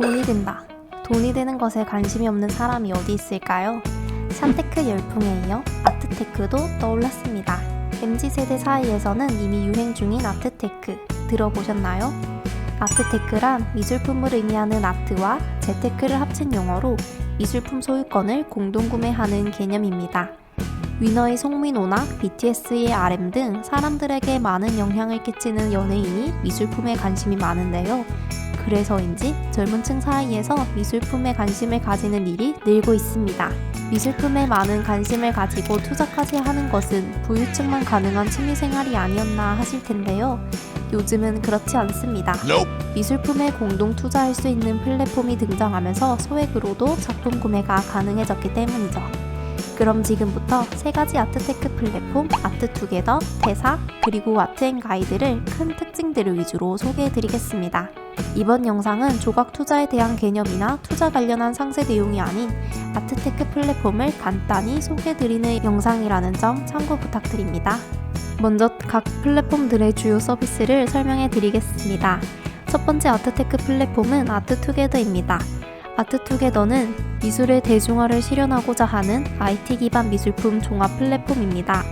돈이 된다. 돈이 되는 것에 관심이 없는 사람이 어디 있을까요? 샤테크 열풍에 이어 아트테크도 떠올랐습니다. MZ세대 사이에서는 이미 유행 중인 아트테크 들어보셨나요? 아트테크란 미술품을 의미하는 아트와 재테크를 합친 용어로 미술품 소유권을 공동구매하는 개념입니다. 위너의 송민호나 BTS의 RM 등 사람들에게 많은 영향을 끼치는 연예인이 미술품에 관심이 많은데요. 그래서인지 젊은 층 사이에서 미술품에 관심을 가지는 일이 늘고 있습니다. 미술품에 많은 관심을 가지고 투자까지 하는 것은 부유층만 가능한 취미생활이 아니었나 하실 텐데요. 요즘은 그렇지 않습니다. 미술품에 공동 투자할 수 있는 플랫폼이 등장하면서 소액으로도 작품 구매가 가능해졌기 때문이죠. 그럼 지금부터 세 가지 아트테크 플랫폼 아트투게더, 테사, 그리고 아트앤 가이드를 큰 특징들을 위주로 소개해 드리겠습니다. 이번 영상은 조각 투자에 대한 개념이나 투자 관련한 상세 내용이 아닌 아트테크 플랫폼을 간단히 소개해 드리는 영상이라는 점 참고 부탁드립니다. 먼저 각 플랫폼들의 주요 서비스를 설명해 드리겠습니다. 첫 번째 아트테크 플랫폼은 아트투게더입니다. 아트투게더는 미술의 대중화를 실현하고자 하는 IT 기반 미술품 종합 플랫폼입니다.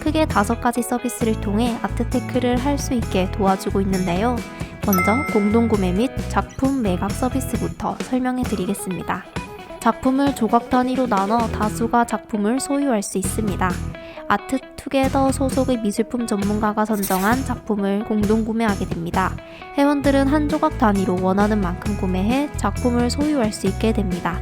크게 다섯 가지 서비스를 통해 아트테크를 할 수 있게 도와주고 있는데요. 먼저 공동구매 및 작품 매각 서비스부터 설명해 드리겠습니다. 작품을 조각 단위로 나눠 다수가 작품을 소유할 수 있습니다. 아트투게더 소속의 미술품 전문가가 선정한 작품을 공동 구매하게 됩니다. 회원들은 한 조각 단위로 원하는 만큼 구매해 작품을 소유할 수 있게 됩니다.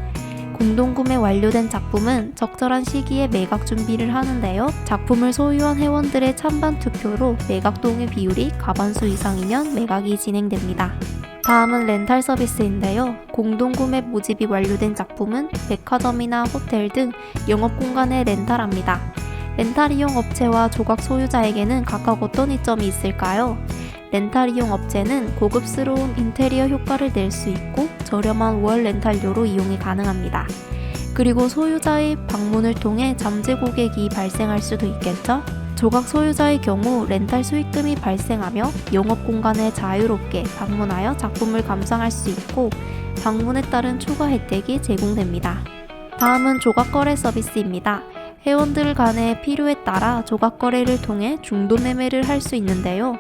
공동 구매 완료된 작품은 적절한 시기에 매각 준비를 하는데요. 작품을 소유한 회원들의 찬반 투표로 매각 동의 비율이 과반수 이상이면 매각이 진행됩니다. 다음은 렌탈 서비스인데요. 공동구매 모집이 완료된 작품은 백화점이나 호텔 등 영업 공간에 렌탈합니다. 렌탈 이용 업체와 조각 소유자에게는 각각 어떤 이점이 있을까요? 렌탈 이용 업체는 고급스러운 인테리어 효과를 낼 수 있고 저렴한 월 렌탈료로 이용이 가능합니다. 그리고 소유자의 방문을 통해 잠재 고객이 발생할 수도 있겠죠? 조각 소유자의 경우 렌탈 수익금이 발생하며 영업 공간에 자유롭게 방문하여 작품을 감상할 수 있고 방문에 따른 추가 혜택이 제공됩니다. 다음은 조각 거래 서비스입니다. 회원들 간의 필요에 따라 조각 거래를 통해 중도 매매를 할 수 있는데요.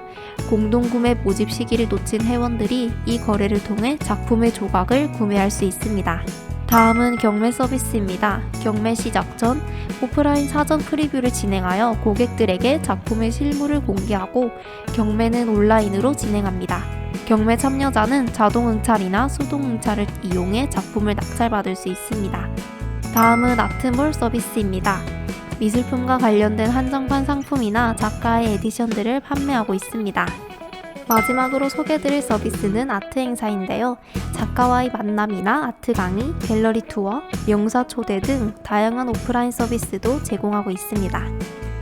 공동구매 모집 시기를 놓친 회원들이 이 거래를 통해 작품의 조각을 구매할 수 있습니다. 다음은 경매 서비스입니다. 경매 시작 전 오프라인 사전 프리뷰를 진행하여 고객들에게 작품의 실물을 공개하고 경매는 온라인으로 진행합니다. 경매 참여자는 자동 응찰이나 수동 응찰을 이용해 작품을 낙찰받을 수 있습니다. 다음은 아트몰 서비스입니다. 미술품과 관련된 한정판 상품이나 작가의 에디션들을 판매하고 있습니다. 마지막으로 소개드릴 서비스는 아트 행사인데요. 작가와의 만남이나 아트 강의, 갤러리 투어, 명사 초대 등 다양한 오프라인 서비스도 제공하고 있습니다.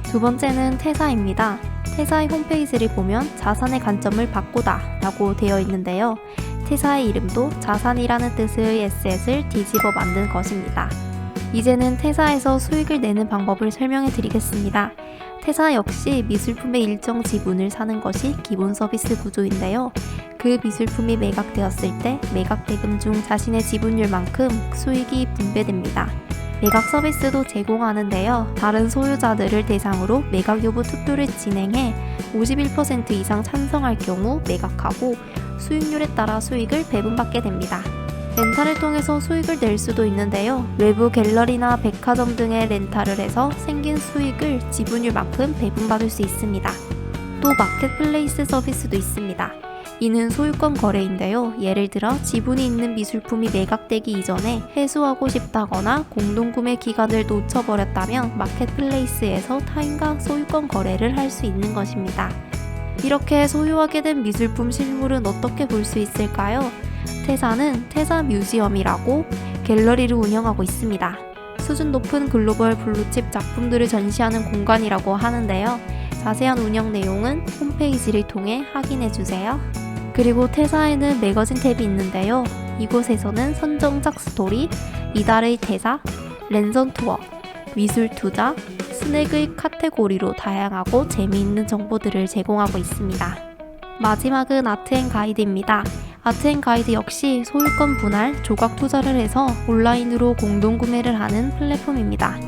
두 번째는 퇴사입니다. 퇴사의 홈페이지를 보면 자산의 관점을 바꾸다 라고 되어 있는데요. 퇴사의 이름도 자산이라는 뜻의 에셋을 뒤집어 만든 것입니다. 이제는 퇴사에서 수익을 내는 방법을 설명해 드리겠습니다. 퇴사 역시 미술품의 일정 지분을 사는 것이 기본 서비스 구조인데요. 그 미술품이 매각되었을 때 매각 대금 중 자신의 지분율만큼 수익이 분배됩니다. 매각 서비스도 제공하는데요. 다른 소유자들을 대상으로 매각 여부 투표를 진행해 51% 이상 찬성할 경우 매각하고 수익률에 따라 수익을 배분받게 됩니다. 렌탈을 통해서 수익을 낼 수도 있는데요. 외부 갤러리나 백화점 등의 렌탈을 해서 생긴 수익을 지분율만큼 배분받을 수 있습니다. 또 마켓플레이스 서비스도 있습니다. 이는 소유권 거래인데요. 예를 들어 지분이 있는 미술품이 매각되기 이전에 회수하고 싶다거나 공동구매 기간을 놓쳐버렸다면 마켓플레이스에서 타인과 소유권 거래를 할 수 있는 것입니다. 이렇게 소유하게 된 미술품 실물은 어떻게 볼 수 있을까요? 태사는 태사 뮤지엄이라고 갤러리를 운영하고 있습니다. 수준 높은 글로벌 블루칩 작품들을 전시하는 공간이라고 하는데요. 자세한 운영 내용은 홈페이지를 통해 확인해 주세요. 그리고 태사에는 매거진 탭이 있는데요. 이곳에서는 선정작 스토리, 이달의 태사, 랜선 투어, 미술 투자, 스낵의 카테고리로 다양하고 재미있는 정보들을 제공하고 있습니다. 마지막은 아트앤 가이드입니다. 아트앤가이드 역시 소유권 분할, 조각 투자를 해서 온라인으로 공동 구매를 하는 플랫폼입니다.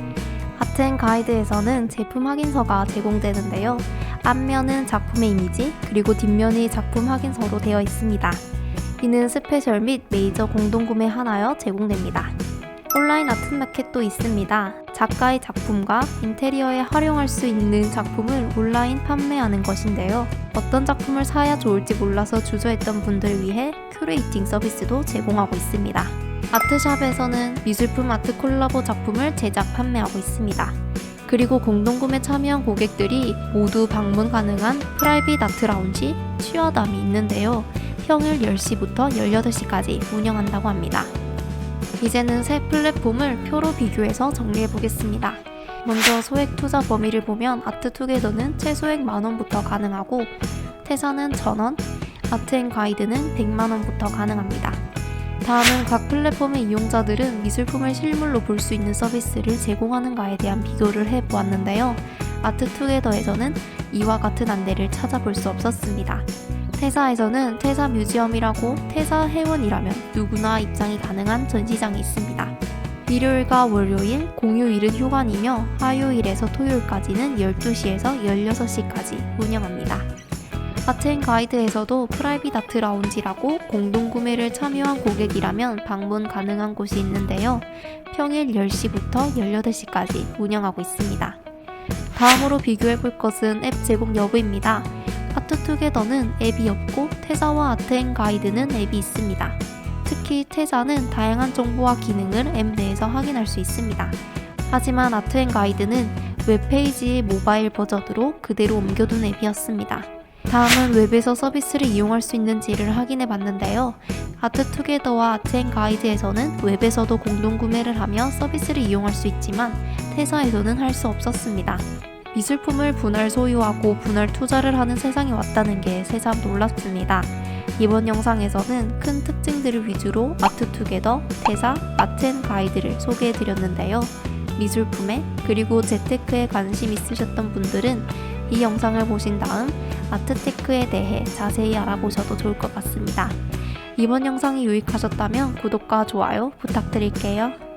아트앤가이드에서는 제품 확인서가 제공되는데요. 앞면은 작품의 이미지, 그리고 뒷면이 작품 확인서로 되어 있습니다. 이는 스페셜 및 메이저 공동 구매 하나여 제공됩니다. 온라인 아트마켓도 있습니다. 작가의 작품과 인테리어에 활용할 수 있는 작품을 온라인 판매하는 것인데요. 어떤 작품을 사야 좋을지 몰라서 주저했던 분들을 위해 큐레이팅 서비스도 제공하고 있습니다. 아트샵에서는 미술품 아트 콜라보 작품을 제작 판매하고 있습니다. 그리고 공동구매 참여한 고객들이 모두 방문 가능한 프라이빗 아트 라운지 취하담이 있는데요. 평일 10시부터 18시까지 운영한다고 합니다. 이제는 새 플랫폼을 표로 비교해서 정리해 보겠습니다. 먼저 소액 투자 범위를 보면 아트투게더는 최소액 만원부터 가능하고 태사는 1000원, 아트앤가이드는 100만원부터 가능합니다. 다음은 각 플랫폼의 이용자들은 미술품을 실물로 볼 수 있는 서비스를 제공하는가에 대한 비교를 해 보았는데요. 아트투게더에서는 이와 같은 안내를 찾아볼 수 없었습니다. 태사에서는 태사 뮤지엄이라고 태사 회원이라면 누구나 입장이 가능한 전시장이 있습니다. 일요일과 월요일, 공휴일은 휴관이며 화요일에서 토요일까지는 12시에서 16시까지 운영합니다. 아트앤가이드에서도 프라이빗 아트 라운지라고 공동 구매를 참여한 고객이라면 방문 가능한 곳이 있는데요. 평일 10시부터 18시까지 운영하고 있습니다. 다음으로 비교해 볼 것은 앱 제공 여부입니다. 아트 투게더는 앱이 없고 태사와 아트앤 가이드는 앱이 있습니다. 특히 태사는 다양한 정보와 기능을 앱 내에서 확인할 수 있습니다. 하지만 아트앤 가이드는 웹페이지의 모바일 버전으로 그대로 옮겨둔 앱이었습니다. 다음은 웹에서 서비스를 이용할 수 있는지를 확인해 봤는데요. 아트투게더와 아트앤가이드에서는 웹에서도 공동 구매를 하며 서비스를 이용할 수 있지만 태사에서는 할 수 없었습니다. 미술품을 분할 소유하고 분할 투자를 하는 세상이 왔다는 게 새삼 놀랍습니다. 이번 영상에서는 큰 특징들을 위주로 아트 투게더, 태사, 아트 앤 가이드를 소개해 드렸는데요. 미술품에 그리고 재테크에 관심 있으셨던 분들은 이 영상을 보신 다음 아트테크에 대해 자세히 알아보셔도 좋을 것 같습니다. 이번 영상이 유익하셨다면 구독과 좋아요 부탁드릴게요.